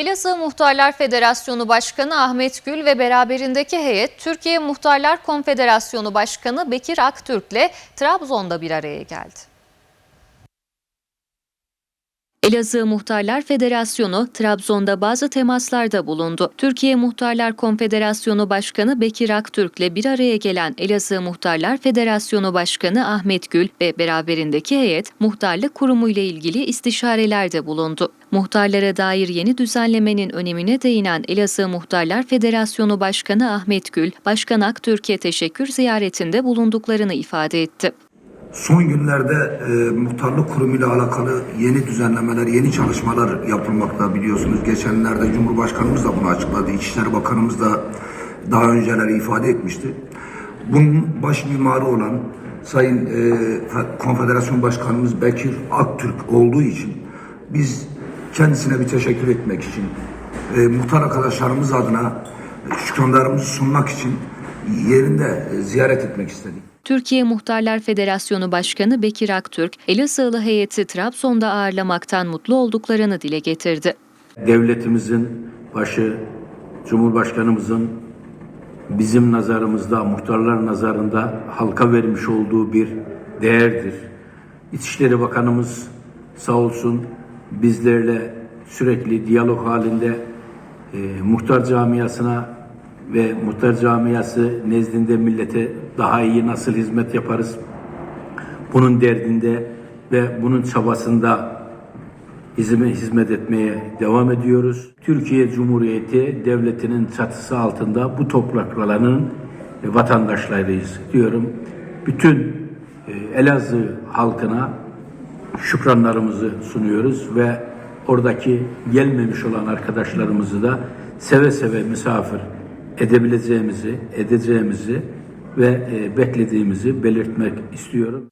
Elazığ Muhtarlar Federasyonu Başkanı Ahmet Gül ve beraberindeki heyet Türkiye Muhtarlar Konfederasyonu Başkanı Bekir Aktürk'le Trabzon'da bir araya geldi. Elazığ Muhtarlar Federasyonu Trabzon'da bazı temaslarda bulundu. Türkiye Muhtarlar Konfederasyonu Başkanı Bekir Aktürk'le bir araya gelen Elazığ Muhtarlar Federasyonu Başkanı Ahmet Gül ve beraberindeki heyet muhtarlık kurumu ile ilgili istişarelerde bulundu. Muhtarlara dair yeni düzenlemenin önemine değinen Elazığ Muhtarlar Federasyonu Başkanı Ahmet Gül, Başkan Aktürk'e teşekkür ziyaretinde bulunduklarını ifade etti. Son günlerde e, muhtarlık kurumu ile alakalı yeni düzenlemeler, yeni çalışmalar yapılmakta biliyorsunuz. Geçenlerde Cumhurbaşkanımız da bunu açıkladı. İçişleri Bakanımız da daha önceleri ifade etmişti. Bunun baş mimarı olan Sayın e, Fe- Konfederasyon Başkanımız Bekir Aktürk olduğu için biz kendisine bir teşekkür etmek için, e, muhtar arkadaşlarımız adına şükranlarımızı sunmak için yerinde e, ziyaret etmek istedik. Türkiye Muhtarlar Federasyonu Başkanı Bekir Aktürk, Elazığlı heyeti Trabzon'da ağırlamaktan mutlu olduklarını dile getirdi. devletimizin başı, Cumhurbaşkanımızın bizim nazarımızda, muhtarlar nazarında halka vermiş olduğu bir değerdir. İçişleri Bakanımız sağ olsun bizlerle sürekli diyalog halinde e, muhtar camiasına ve muhtar camiası nezdinde millete daha iyi nasıl hizmet yaparız bunun derdinde ve bunun çabasında hizme hizmet etmeye devam ediyoruz. Türkiye Cumhuriyeti devletinin çatısı altında bu toprakların e, vatandaşlarıyız diyorum. Bütün e, Elazığ halkına şükranlarımızı sunuyoruz ve oradaki gelmemiş olan arkadaşlarımızı da seve seve misafir edebileceğimizi, edeceğimizi ve e, beklediğimizi belirtmek istiyorum.